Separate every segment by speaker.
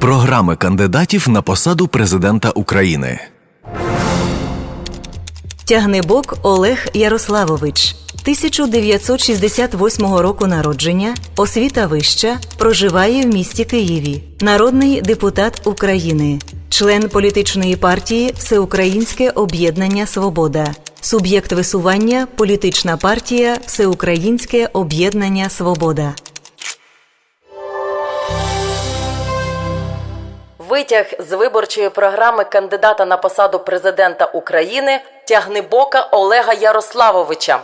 Speaker 1: Програми кандидатів на посаду президента України.
Speaker 2: Тягнебок Олег Ярославович, 1968 року народження, освіта вища, проживає в місті Києві, народний депутат України, член політичної партії Всеукраїнське об'єднання Свобода, суб'єкт висування політична партія Всеукраїнське об'єднання Свобода.
Speaker 3: Витяг з виборчої програми кандидата на посаду президента України Тягнебока Олега Ярославовича.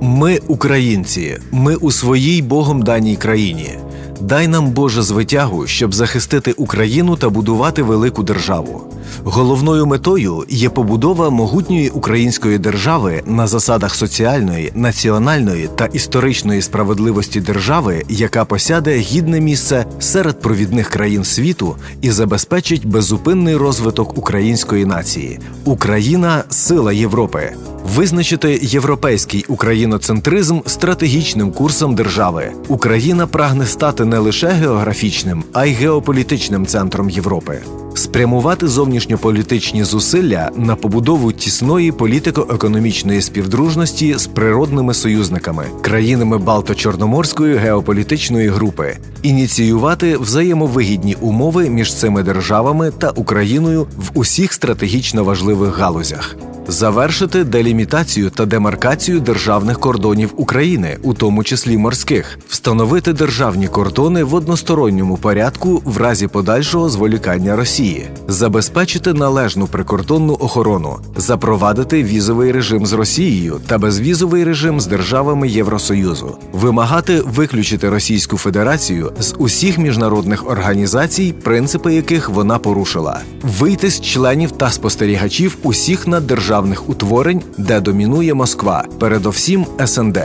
Speaker 1: Ми українці, ми у своїй Богом даній країні. Дай нам Боже звитягу, щоб захистити Україну та будувати велику державу. Головною метою є побудова могутньої української держави на засадах соціальної, національної та історичної справедливості держави, яка посяде гідне місце серед провідних країн світу і забезпечить беззупинний розвиток української нації. Україна сила Європи. Визначити європейський україноцентризм стратегічним курсом держави. Україна прагне стати не лише географічним, а й геополітичним центром Європи. Спрямувати зовнішньополітичні зусилля на побудову тісної політико-економічної співдружності з природними союзниками, країнами Балто-Чорноморської геополітичної групи, ініціювати взаємовигідні умови між цими державами та Україною в усіх стратегічно важливих галузях. Завершити делімітацію та демаркацію державних кордонів України, у тому числі морських, встановити державні кордони в односторонньому порядку в разі подальшого зволікання Росії, забезпечити належну прикордонну охорону, запровадити візовий режим з Росією та безвізовий режим з державами Євросоюзу, вимагати виключити Російську Федерацію з усіх міжнародних організацій, принципи яких вона порушила, вийти з членів та спостерігачів усіх наддержавних утворень, де домінує Москва, передовсім СНД.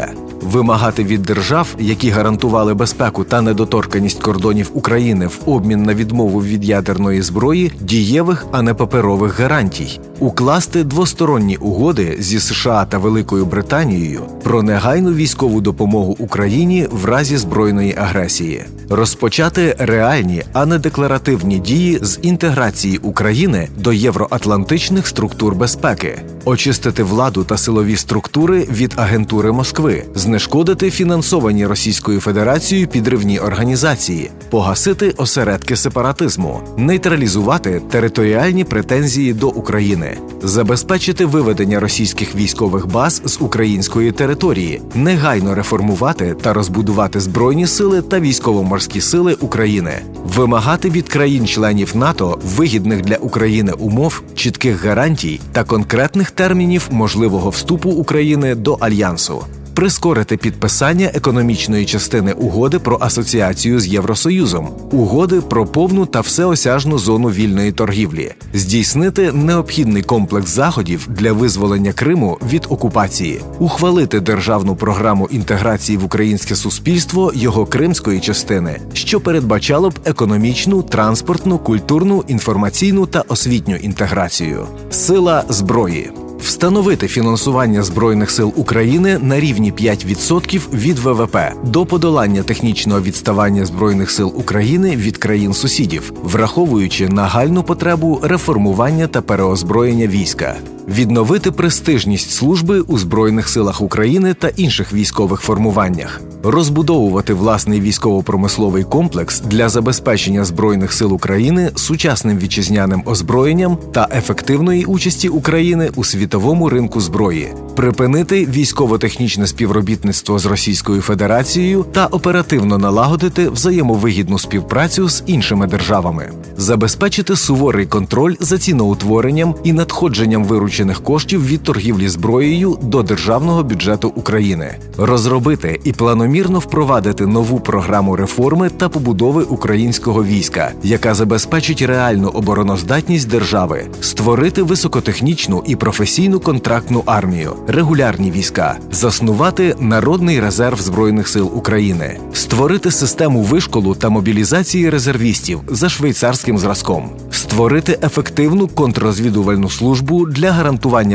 Speaker 1: Вимагати від держав, які гарантували безпеку та недоторканість кордонів України в обмін на відмову від ядерної зброї, дієвих, а не паперових гарантій, укласти двосторонні угоди зі США та Великою Британією про негайну військову допомогу Україні в разі збройної агресії, розпочати реальні, а не декларативні дії з інтеграції України до євроатлантичних структур безпеки, очистити владу та силові структури від агентури Москви, знешкодити фінансовані Російською Федерацією підривні організації, погасити осередки сепаратизму, нейтралізувати територіальні претензії до України, забезпечити виведення російських військових баз з української території, негайно реформувати та розбудувати збройні сили та військово-морські сили України, вимагати від країн-членів НАТО вигідних для України умов, чітких гарантій та конкретних термінів можливого вступу України до альянсу. Прискорити підписання економічної частини угоди про асоціацію з Євросоюзом, угоди про повну та всеосяжну зону вільної торгівлі, здійснити необхідний комплекс заходів для визволення Криму від окупації, ухвалити державну програму інтеграції в українське суспільство його кримської частини, що передбачало б економічну, транспортну, культурну, інформаційну та освітню інтеграцію, сила зброї. Встановити фінансування збройних сил України на рівні 5% від ВВП до подолання технічного відставання збройних сил України від країн сусідів, враховуючи нагальну потребу реформування та переозброєння війська. Відновити престижність служби у збройних силах України та інших військових формуваннях, розбудовувати власний військово-промисловий комплекс для забезпечення збройних сил України сучасним вітчизняним озброєнням та ефективної участі України у світовому ринку зброї, припинити військово-технічне співробітництво з Російською Федерацією та оперативно налагодити взаємовигідну співпрацю з іншими державами, забезпечити суворий контроль за ціноутворенням і надходженням виручених коштів від торгівлі зброєю до державного бюджету України, розробити і планомірно впровадити нову програму реформи та побудови українського війська, яка забезпечить реальну обороноздатність держави, створити високотехнічну і професійну контрактну армію, регулярні війська, заснувати народний резерв збройних сил України, створити систему вишколу та мобілізації резервістів за швейцарським зразком, створити ефективну контррозвідувальну службу для гарантування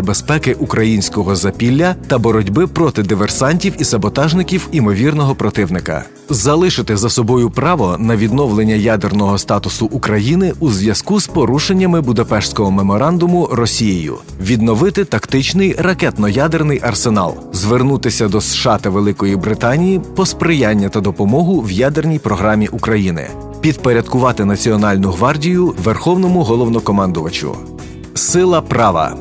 Speaker 1: безпеки українського запілля та боротьби проти диверсантів і саботажників імовірних ймовірного противника, залишити за собою право на відновлення ядерного статусу України у зв'язку з порушеннями Будапештського меморандуму Росією, відновити тактичний ракетно-ядерний арсенал, звернутися до США та Великої Британії по сприяння та допомогу в ядерній програмі України, підпорядкувати Національну гвардію Верховному головнокомандувачу. Сила права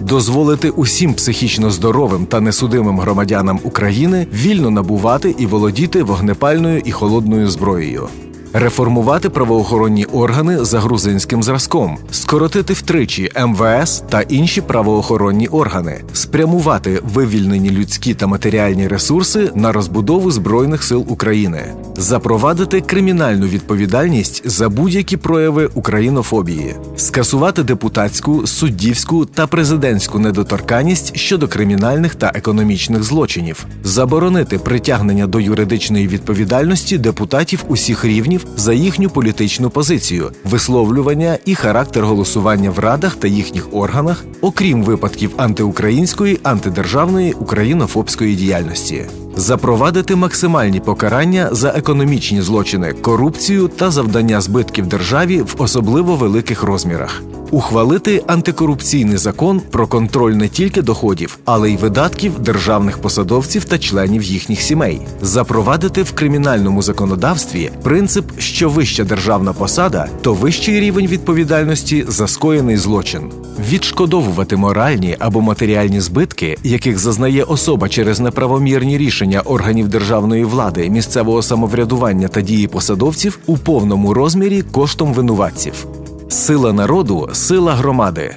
Speaker 1: дозволити усім психічно здоровим та несудимим громадянам України вільно набувати і володіти вогнепальною і холодною зброєю. Реформувати правоохоронні органи за грузинським зразком, скоротити втричі МВС та інші правоохоронні органи, спрямувати вивільнені людські та матеріальні ресурси на розбудову збройних сил України, запровадити кримінальну відповідальність за будь-які прояви українофобії, скасувати депутатську, суддівську та президентську недоторканність щодо кримінальних та економічних злочинів, заборонити притягнення до юридичної відповідальності депутатів усіх рівнів за їхню політичну позицію, висловлювання і характер голосування в радах та їхніх органах, окрім випадків антиукраїнської, антидержавної українофобської діяльності. Запровадити максимальні покарання за економічні злочини, корупцію та завдання збитків державі в особливо великих розмірах. Ухвалити антикорупційний закон про контроль не тільки доходів, але й видатків державних посадовців та членів їхніх сімей, запровадити в кримінальному законодавстві принцип, що вища державна посада, то вищий рівень відповідальності за скоєний злочин, відшкодовувати моральні або матеріальні збитки, яких зазнає особа через неправомірні рішення органів державної влади, місцевого самоврядування та дії посадовців у повному розмірі коштом винуватців. Сила народу сила громади.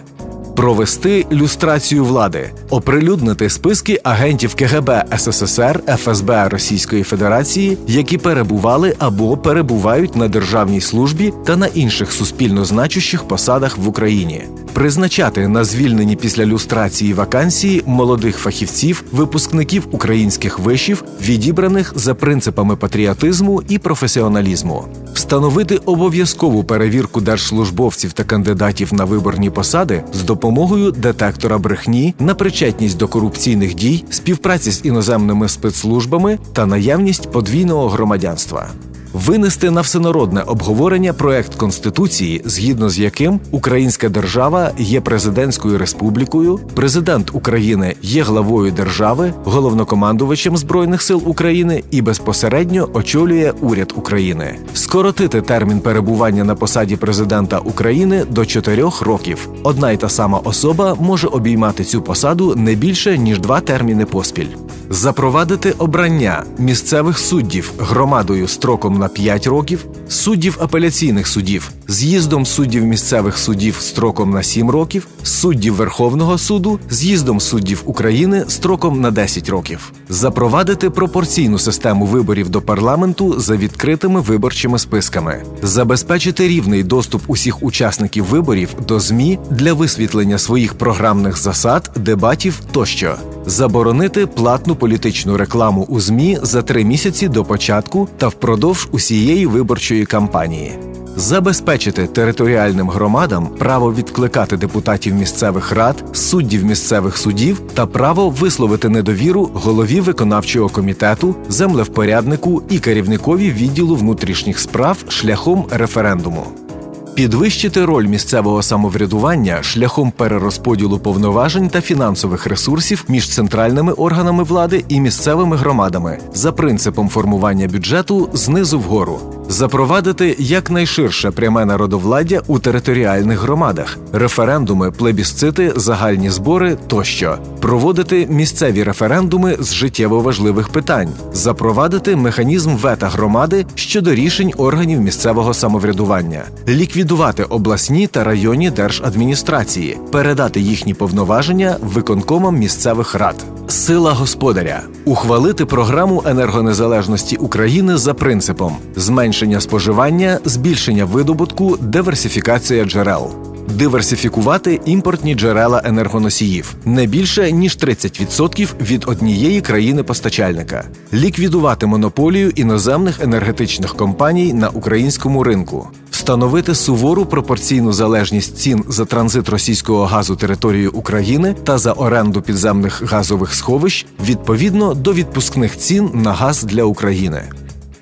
Speaker 1: Провести люстрацію влади, оприлюднити списки агентів КГБ СССР, ФСБ Російської Федерації, які перебували або перебувають на державній службі та на інших суспільно значущих посадах в Україні, призначати на звільнені після люстрації вакансії молодих фахівців, випускників українських вишів, відібраних за принципами патріотизму і професіоналізму, встановити обов'язкову перевірку держслужбовців та кандидатів на виборні посади з допомогою детектора брехні на причетність до корупційних дій, співпраці з іноземними спецслужбами та наявність подвійного громадянства. Винести на всенародне обговорення проект конституції, згідно з яким Українська держава є президентською республікою, президент України є главою держави, головнокомандувачем збройних сил України і безпосередньо очолює уряд України, скоротити термін перебування на посаді президента України до 4 років. Одна й та сама особа може обіймати цю посаду не більше ніж два терміни поспіль. Запровадити обрання місцевих суддів громадою строком на 5 років, суддів апеляційних судів, з'їздом суддів місцевих судів строком на 7 років, суддів Верховного суду, з'їздом суддів України строком на 10 років, запровадити пропорційну систему виборів до парламенту за відкритими виборчими списками, забезпечити рівний доступ усіх учасників виборів до ЗМІ для висвітлення своїх програмних засад, дебатів тощо, заборонити платну політичну рекламу у ЗМІ за три місяці до початку та впродовж усієї виборчої кампанії. Забезпечити територіальним громадам право відкликати депутатів місцевих рад, суддів місцевих судів та право висловити недовіру голові виконавчого комітету, землевпоряднику і керівникові відділу внутрішніх справ шляхом референдуму. Підвищити роль місцевого самоврядування шляхом перерозподілу повноважень та фінансових ресурсів між центральними органами влади і місцевими громадами за принципом формування бюджету знизу вгору. Запровадити якнайширше пряме народовладдя у територіальних громадах, референдуми, плебісцити, загальні збори тощо, проводити місцеві референдуми з життєво важливих питань, запровадити механізм вета громади щодо рішень органів місцевого самоврядування, ліквідувати обласні та районні держадміністрації, передати їхні повноваження виконкомам місцевих рад. Сила господаря ухвалити програму енергонезалежності України за принципом зменшення споживання, збільшення видобутку, диверсифікація джерел. Диверсифікувати імпортні джерела енергоносіїв. Не більше ніж 30% від однієї країни-постачальника, ліквідувати монополію іноземних енергетичних компаній на українському ринку, встановити сувору пропорційну залежність цін за транзит російського газу територією України та за оренду підземних газових сховищ відповідно до відпускних цін на газ для України.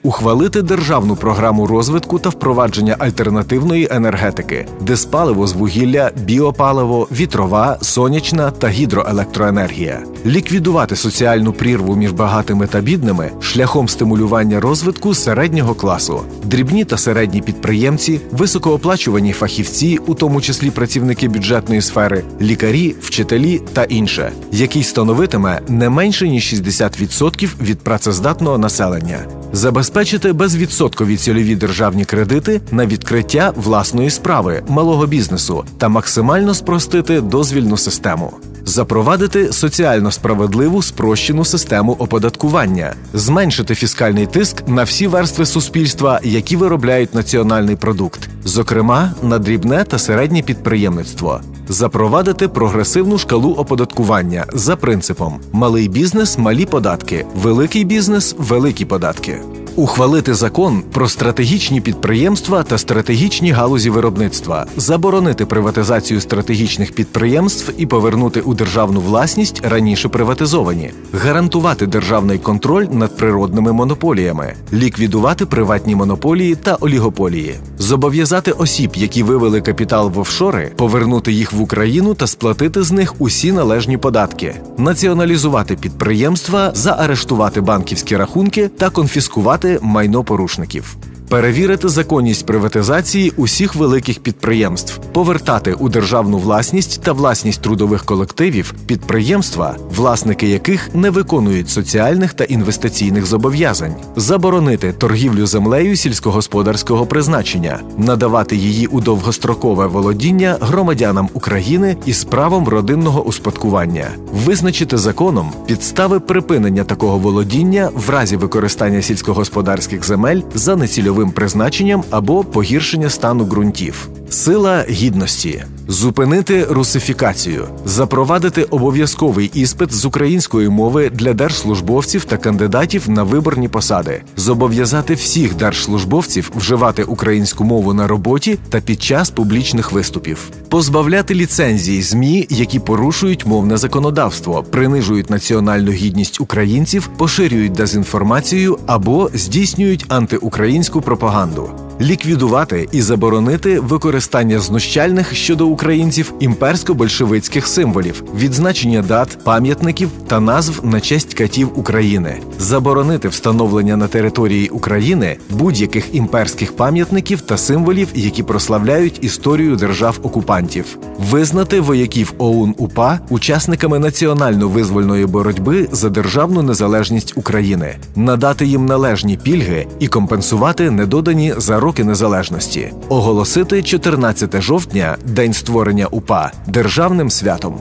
Speaker 1: Ухвалити державну програму розвитку та впровадження альтернативної енергетики, диспаливо з вугілля, біопаливо, вітрова, сонячна та гідроелектроенергія, ліквідувати соціальну прірву між багатими та бідними шляхом стимулювання розвитку середнього класу, дрібні та середні підприємці, високооплачувані фахівці, у тому числі працівники бюджетної сфери, лікарі, вчителі та інше, який становитиме не менше ніж 60% від працездатного населення забезпечити безвідсоткові цільові державні кредити на відкриття власної справи малого бізнесу та максимально спростити дозвільну систему. Запровадити соціально справедливу спрощену систему оподаткування, зменшити фіскальний тиск на всі верстви суспільства, які виробляють національний продукт, зокрема на дрібне та середнє підприємництво, запровадити прогресивну шкалу оподаткування за принципом малий бізнес, малі податки, великий бізнес, великі податки. Ухвалити закон про стратегічні підприємства та стратегічні галузі виробництва, заборонити приватизацію стратегічних підприємств і повернути у державну власність раніше приватизовані, гарантувати державний контроль над природними монополіями, ліквідувати приватні монополії та олігополії, зобов'язати осіб, які вивели капітал в офшори, повернути їх в Україну та сплатити з них усі належні податки, націоналізувати підприємства, заарештувати банківські рахунки та конфіскувати майно порушників. Перевірити законність приватизації усіх великих підприємств, повертати у державну власність та власність трудових колективів підприємства, власники яких не виконують соціальних та інвестиційних зобов'язань, заборонити торгівлю землею сільськогосподарського призначення, надавати її у довгострокове володіння громадянам України із правом родинного успадкування, визначити законом підстави припинення такого володіння в разі використання сільськогосподарських земель за нецільовим призначенням або погіршення стану ґрунтів. Сила гідності. Зупинити русифікацію, запровадити обов'язковий іспит з української мови для держслужбовців та кандидатів на виборні посади, зобов'язати всіх держслужбовців вживати українську мову на роботі та під час публічних виступів, позбавляти ліцензії змі, які порушують мовне законодавство, принижують національну гідність українців, поширюють дезінформацію або здійснюють антиукраїнську пропаганду. Ліквідувати і заборонити використання знущальних щодо українців імперсько-большевицьких символів, відзначення дат, пам'ятників та назв на честь катів України, заборонити встановлення на території України будь-яких імперських пам'ятників та символів, які прославляють історію держав-окупантів, визнати вояків ОУН УПА учасниками національно-визвольної боротьби за державну незалежність України, надати їм належні пільги і компенсувати недодані за роки незалежності, оголосити 14 жовтня, день створення УПА, державним святом.